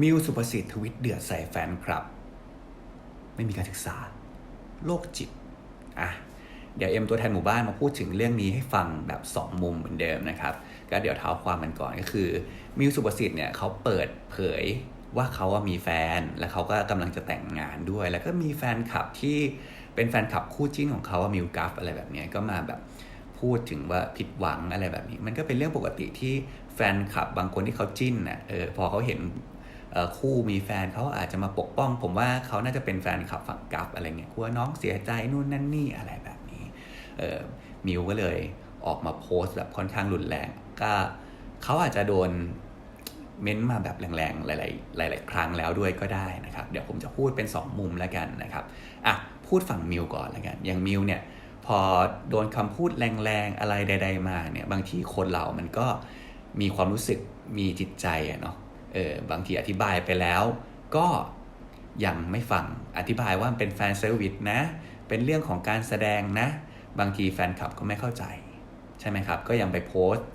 มิวสุภสิทธิ์ทวิตเดือดใส่แฟนครับ ไม่มีการศึกษา โรคจิต อะ เดี๋ยวเอ็มตัวแทนหมู่บ้านมาพูดถึงเรื่องนี้ให้ฟังแบบ 2 มุมเหมือนเดิมนะครับ ก็เดี๋ยวเท้าความมันก่อนก็คือมิวสุภสิทธิ์เนี่ยเขาเปิดเผยว่าเขาว่ามีแฟน และเขาก็กำลังจะแต่งงานด้วย แล้วก็มีแฟนคลับที่เป็นแฟนคลับคู่จิ้นของเขาว่ามิวกัฟอะไรแบบนี้ก็มาแบบพูดถึงว่าผิดหวังอะไรแบบนี้ มันก็เป็นเรื่องปกติที่แฟนคลับบางคนที่เขาจิ้นน่ะเออพอเขาเห็น คู่มีแฟนเขาอาจจะมาปกป้อง ผมว่าเขาน่าจะเป็นแฟนคลับฝั่งกัฟอะไรเงี้ยกลัวน้องเสียใจนู่นนั่นนี่อะไรแบบนี้มิวก็เลยออกมาโพสต์แบบค่อนข้างรุนแรง ก็เขาอาจจะโดนเม้นมาแบบแรงๆ หลาย ๆ หลาย ๆ ครั้งแล้วด้วยก็ได้นะครับ เดี๋ยวผมจะพูดเป็น 2 มุมแล้วกันนะครับอะพูดฝั่งมิวก่อนแล้วกัน อย่างมิวเนี่ยพอโดนคำพูดแรงๆ อะไรใด ๆ มาเนี่ยบางทีคนเรามันก็มีความรู้สึกมีจิตใจอะเนาะ เออบางทีอธิบายไปแล้ว ก็ยังไม่ฟังอธิบายว่าเป็นแฟนเซอร์วิสนะ เป็นเรื่องของการแสดงนะ บางทีแฟนคลับก็ไม่เข้าใจ ใช่ไหมครับ ก็ยังไปโพสต์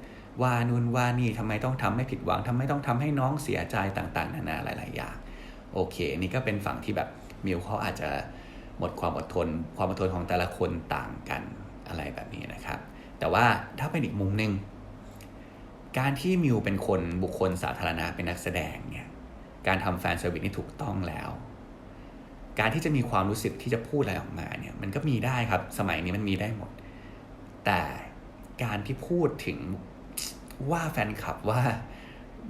ว่านู่นว่านี่ทำไมต้องทำให้ผิดหวังทำไมต้องทำให้น้องเสียใจต่างๆ นานาหลายๆอย่างโอเค นี่ก็เป็นฝั่งที่แบบมิวเขาอาจจะหมดความอดทน ความอดทนของแต่ละคนต่างกันอะไรแบบนี้นะครับ แต่ว่าถ้าเป็นอีกมุมหนึ่ง การที่มิวเป็นคนบุคคลสาธารณะเป็นนักแสดงเนี่ยการทำแฟนเซอร์วิสนี่ถูกต้องแล้ว การที่จะมีความรู้สึกที่จะพูดอะไรออกมาเนี่ยมันก็มีได้ครับสมัยนี้มันมีได้หมด แต่การที่พูดถึงว่าแฟนคลับว่า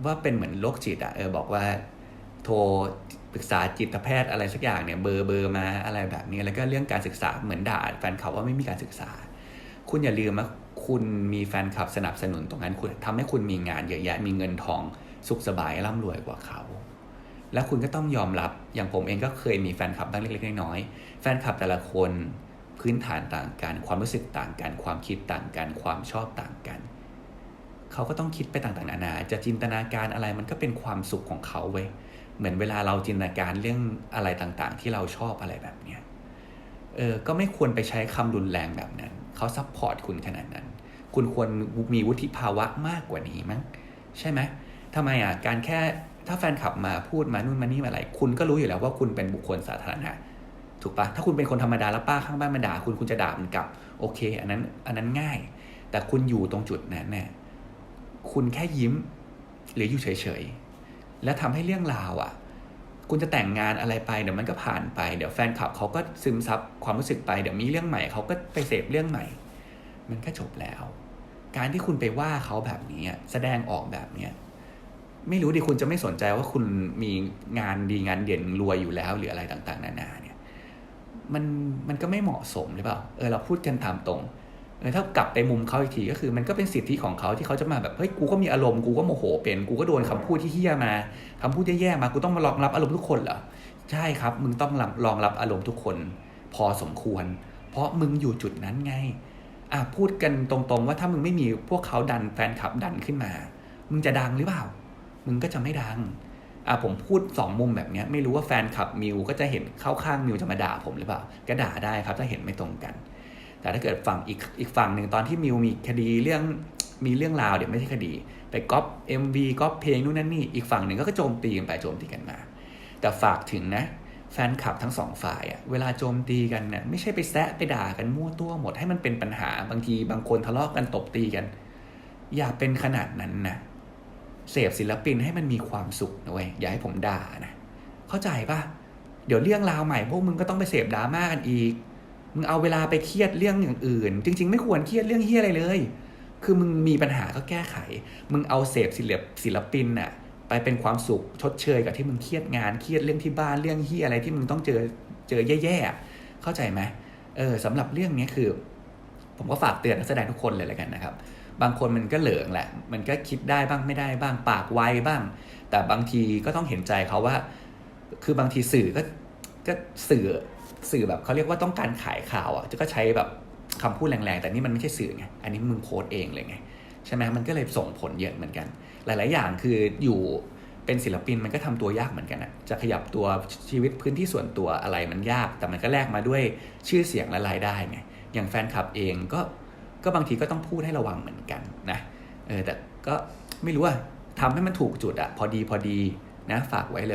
ว่าเป็นเหมือนโรคจิตอะเออบอกว่าโทรปรึกษาจิตแพทย์อะไรสักอย่างเนี่ยเบอร์เบอร์มาอะไรแบบนี้แล้วก็เรื่องการศึกษาเหมือนด่าแฟนคลับว่าไม่มีการศึกษา คุณอย่าลืมว่าคุณมีแฟนคลับสนับสนุนตรงนั้นคุณทำให้คุณมีงานเยอะแยะมีเงินทองสุขสบายร่ำรวยกว่าเขา แล้วคุณก็ต้องยอมรับอย่างผมเองก็เคยมีแฟนคลับบ้างเล็กๆน้อยๆแฟนคลับแต่ละคนพื้นฐานต่างกัน ความรู้สึกต่างกัน ความคิดต่างกัน ความชอบต่างกัน เขาก็ต้องคิดไปต่างๆนานาจะจินตนาการอะไรมันก็เป็นความสุขของเขาเว้ยเหมือนเวลาเราจินตนาการเรื่องอะไรต่างๆ ที่เราชอบอะไรแบบเนี้ยเออก็ไม่ควรไปใช้คำรุนแรงแบบนั้น เขาซัพพอร์ตคุณขนาดนั้น คุณควรมีวุฒิภาวะมากกว่านี้มั้งใช่ไหมทำไมอะการแค่ถ้าแฟนคลับมาพูดมานู่นมานี่มาอะไรคุณก็รู้อยู่แล้วว่าคุณเป็นบุคคลสาธารณะถูกปะถ้าคุณเป็นคนธรรมดาแล้วป้าข้างบ้านมาด่าคุณคุณจะด่ามันกลับ โอเค อันนั้นอันนั้นง่าย แต่คุณอยู่ตรงจุดนั้นเนี่ยคุณแค่ยิ้ม หรืออยู่เฉยๆ แล้วทำให้เรื่องราวอะ คุณจะแต่งงานอะไรไปเดี๋ยวมันก็ผ่านไปเดี๋ยวแฟนคลับเขาก็ซึมซับความรู้สึกไปเดี๋ยวมีเรื่องใหม่เขาก็ไปเสพเรื่องใหม่ มันก็จบแล้ว การที่คุณไปว่าเขาแบบนี้แสดงออกแบบเนี้ยไม่รู้ดิคุณจะไม่สนใจว่าคุณมีงานดีงานเด่นรวยอยู่แล้วหรืออะไรต่างๆ นานาเนี่ยมันมันก็ไม่เหมาะสมหรือเปล่าเออเราพูดกันตามตรง ถ้ากลับไปมุมเขาอีกทีก็คือมันก็เป็นสิทธิของเขาที่เขาจะมาแบบเฮ้ยกูก็มีอารมณ์กูก็โมโหเป็นกูก็โดนคำพูดที่เฮี้ยมาคำพูดแย่ๆมากูต้องมารองรับอารมณ์ทุกคนเหรอใช่ครับ มึงต้องรองรับอารมณ์ทุกคน พอสมควร เพราะมึงอยู่จุดนั้นไงอะพูดกันตรงๆ ว่าถ้ามึงไม่มีพวกเขาดันแฟนคลับดันขึ้นมา มึงจะดังหรือเปล่า มึงก็จะไม่ดังอะผมพูดสองมุมแบบนี้ไม่รู้ว่าแฟนคลับมิวก็จะเห็นเข้าข้างมิวจะมาด่าผมหรือเปล่าก็ด่าได้ครับถ้าเห็นไม่ตรงกัน แต่ถ้าเกิดฝั่งอีกอีกฝั่งหนึ่งตอนที่มิวมีคดีเรื่องมีเรื่องราวเดี๋ยวไม่ใช่คดี ไปก๊อป MV ก๊อปเพลงนู่นนั่นนี่อีกฝั่งหนึ่งก็โจมตีกันไปโจมตีกันมา แต่ฝากถึงนะแฟนคลับทั้งสองฝ่ายอะเวลาโจมตีกันเนี่ยไม่ใช่ไปแซะไปด่ากันมั่วตัวหมดให้มันเป็นปัญหาบางทีบางคนทะเลาะกันตบตีกัน อย่าเป็นขนาดนั้นนะเสพศิลปินให้มันมีความสุขนะเว้ยอย่าให้ผมด่านะเข้าใจปะเดี๋ยวเรื่องราวใหม่พวกมึงก็ต้องไปเสพดราม่ากันอีก มึงเอาเวลาไปเครียดเรื่องอย่างอื่น จริง ๆ ไม่ควรเครียดเรื่องเฮี้ยอะไรเลย คือมึงมีปัญหาก็แก้ไข มึงเอาเสพศิลปศิลปินน่ะไปเป็นความสุขชดเชยกับที่มึงเครียดงานเครียดเรื่องที่บ้านเรื่องเฮี้ยอะไรที่มึงต้องเจอเจอแย่ๆเข้าใจไหมเออสำหรับเรื่องนี้คือ ผมก็ฝากเตือนนักแสดงทุกคนเลยแล้วกันนะครับ บางคนมันก็เหลืองแหละ มันก็คิดได้บ้างไม่ได้บ้างปากไวบ้าง แต่บางทีก็ต้องเห็นใจเขาว่า คือบางทีสื่อก็ ก็สื่อสื่อแบบเขาเรียกว่าต้องการขายข่าวอะจะก็ใช้แบบคำพูดแรงๆ แต่นี่มันไม่ใช่สื่อไง อันนี้มึงโพสเองเลยไง ใช่ไหมมันก็เลยส่งผลเยอะเหมือนกัน หลาย ๆ อย่างคืออยู่เป็นศิลปินมันก็ทำตัวยากเหมือนกันอะจะขยับตัวชีวิตพื้นที่ส่วนตัวอะไรมันยาก แต่มันก็แลกมาด้วยชื่อเสียงและรายได้ไง อย่างแฟนคลับเองก็ก็บางทีก็ต้องพูดให้ระวังเหมือนกันนะเออแต่ก็ไม่รู้ว่าทำให้มันถูกจุดอะพอดีพอดีนะฝากไว้เลย